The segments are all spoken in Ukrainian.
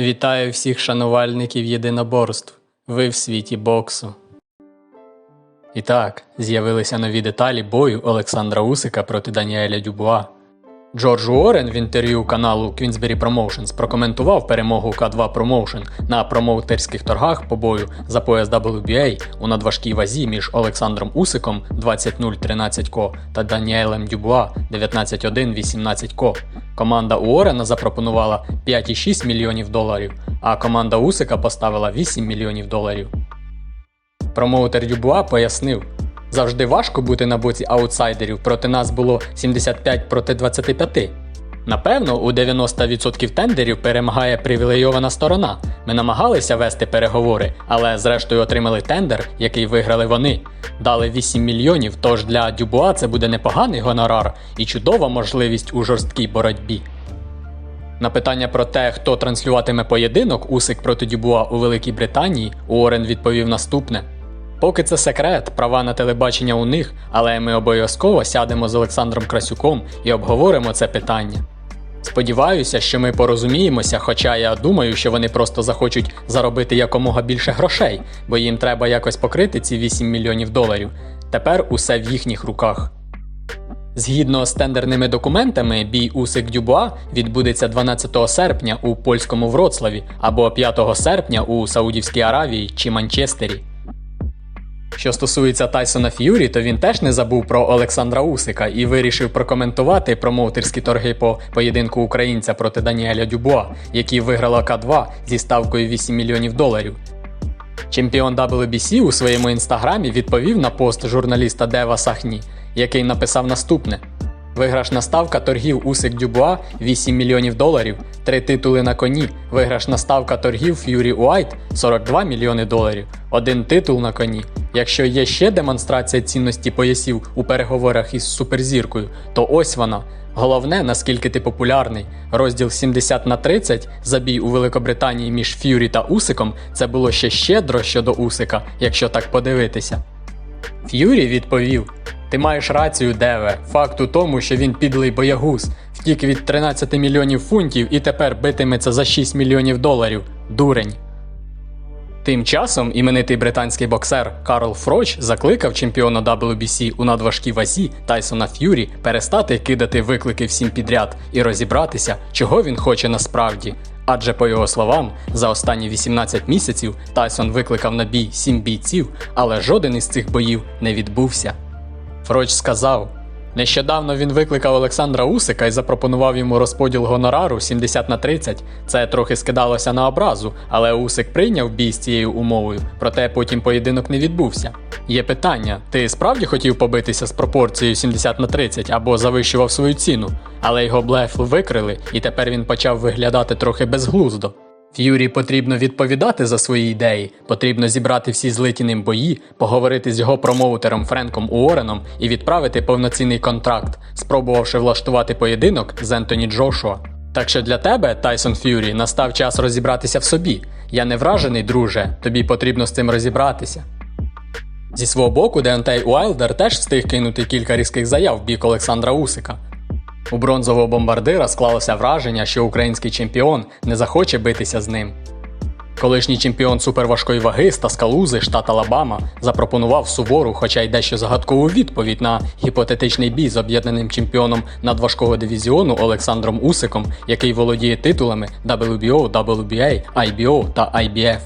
Вітаю всіх шанувальників єдиноборств. Ви в світі боксу. І так, з'явилися нові деталі бою Олександра Усика проти Даніеля Дюбуа. Джордж Уоррен в інтерв'ю каналу Queensberry Promotions прокоментував перемогу К2 Promotion на промоутерських торгах по бою за пояс WBA у надважкій вазі між Олександром Усиком 20-0-13 ко та Даніелем Дюбуа 19-1-18 ко. Команда Уоррена запропонувала 5,6 мільйонів доларів, а команда Усика поставила 8 мільйонів доларів. Промоутер Дюбуа пояснив: завжди важко бути на боці аутсайдерів, проти нас було 75 проти 25. Напевно, у 90% тендерів перемагає привілейована сторона. Ми намагалися вести переговори, але зрештою отримали тендер, який виграли вони. Дали 8 мільйонів, тож для Дюбуа це буде непоганий гонорар і чудова можливість у жорсткій боротьбі. На питання про те, хто транслюватиме поєдинок Усик проти Дюбуа у Великій Британії, Уоррен відповів наступне: Поки це секрет, права на телебачення у них, але ми обов'язково сядемо з Олександром Красюком і обговоримо це питання. Сподіваюся, що ми порозуміємося, хоча я думаю, що вони просто захочуть заробити якомога більше грошей, бо їм треба якось покрити ці 8 мільйонів доларів. Тепер усе в їхніх руках. Згідно з тендерними документами, бій Усик Дюбуа відбудеться 12 серпня у польському Вроцлаві або 5 серпня у Саудівській Аравії чи Манчестері. Що стосується Тайсона Ф'юрі, то він теж не забув про Олександра Усика і вирішив прокоментувати промоутерські торги по поєдинку українця проти Даніеля Дюбуа, який виграла К2 зі ставкою 8 мільйонів доларів. Чемпіон WBC у своєму інстаграмі відповів на пост журналіста Дева Сахні, який написав наступне: Виграшна ставка торгів Усик Дюбуа 8 мільйонів доларів, три титули на коні. Виграшна ставка торгів Ф'юрі Уайт 42 мільйони доларів, один титул на коні. Якщо є ще демонстрація цінності поясів у переговорах із суперзіркою, то ось вона. Головне, наскільки ти популярний. Розділ 70 на 30 забій у Великобританії між Ф'юрі та Усиком це було ще щедро щодо Усика, якщо так подивитися. Ф'юрі відповів: Ти маєш рацію, Деве. Факт у тому, що він підлий боягуз, втік від 13 мільйонів фунтів і тепер битиметься за 6 мільйонів доларів. Дурень. Тим часом іменитий британський боксер Карл Фроч закликав чемпіона WBC у надважкій вазі Тайсона Ф'юрі перестати кидати виклики всім підряд і розібратися, чого він хоче насправді. Адже, по його словам, за останні 18 місяців Тайсон викликав на бій 7 бійців, але жоден із цих боїв не відбувся. Фроч сказав: Нещодавно він викликав Олександра Усика і запропонував йому розподіл гонорару 70 на 30. Це трохи скидалося на образу, але Усик прийняв бій з цією умовою, проте потім поєдинок не відбувся. Є питання: ти справді хотів побитися з пропорцією 70 на 30 або завищував свою ціну, але його блеф викрили, і тепер він почав виглядати трохи безглуздо. Ф'юрі потрібно відповідати за свої ідеї, потрібно зібрати всі злиті ним бої, поговорити з його промоутером Френком Уореном і відправити повноцінний контракт, спробувавши влаштувати поєдинок з Ентоні Джошуа. Так що для тебе, Тайсон Ф'юрі, настав час розібратися в собі. Я не вражений, друже, тобі потрібно з цим розібратися. Зі свого боку, Деонтей Уайлдер теж встиг кинути кілька різких заяв в бік Олександра Усика. У бронзового бомбардира склалося враження, що український чемпіон не захоче битися з ним. Колишній чемпіон суперважкої ваги з Таскалузи, штат Алабама, запропонував сувору, хоча й дещо загадкову відповідь на гіпотетичний бій з об'єднаним чемпіоном надважкого дивізіону Олександром Усиком, який володіє титулами WBO, WBA, IBO та IBF.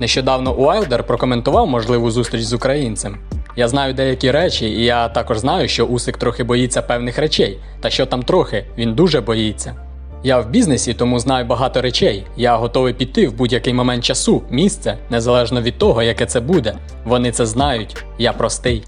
Нещодавно Уайлдер прокоментував можливу зустріч з українцем. Я знаю деякі речі, і я також знаю, що Усик трохи боїться певних речей. Та що там трохи, він дуже боїться. Я в бізнесі, тому знаю багато речей. Я готовий піти в будь-який момент часу, місце, незалежно від того, яке це буде. Вони це знають. Я простий.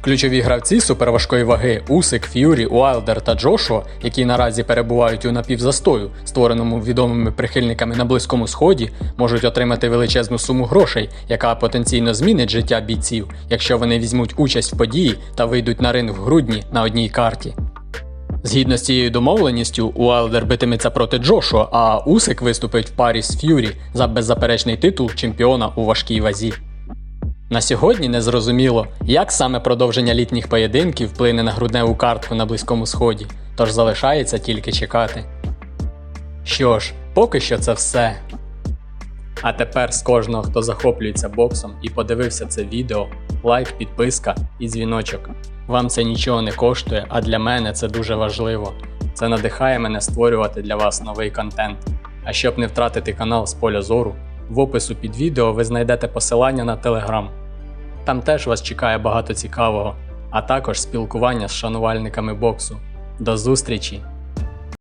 Ключові гравці суперважкої ваги Усик, Ф'юрі, Уайлдер та Джошуа, які наразі перебувають у напівзастою, створеному відомими прихильниками на Близькому Сході, можуть отримати величезну суму грошей, яка потенційно змінить життя бійців, якщо вони візьмуть участь в події та вийдуть на ринг в грудні на одній карті. Згідно з цією домовленістю, Уайлдер битиметься проти Джошуа, а Усик виступить в парі з Ф'юрі за беззаперечний титул чемпіона у важкій вазі. На сьогодні не зрозуміло, як саме продовження літніх поєдинків вплине на грудневу картку на Близькому Сході, тож залишається тільки чекати. Що ж, поки що це все. А тепер з кожного, хто захоплюється боксом і подивився це відео, лайк, підписка і дзвіночок. Вам це нічого не коштує, а для мене це дуже важливо. Це надихає мене створювати для вас новий контент. А щоб не втратити канал з поля зору, в опису під відео ви знайдете посилання на телеграм. Там теж вас чекає багато цікавого, а також спілкування з шанувальниками боксу. До зустрічі!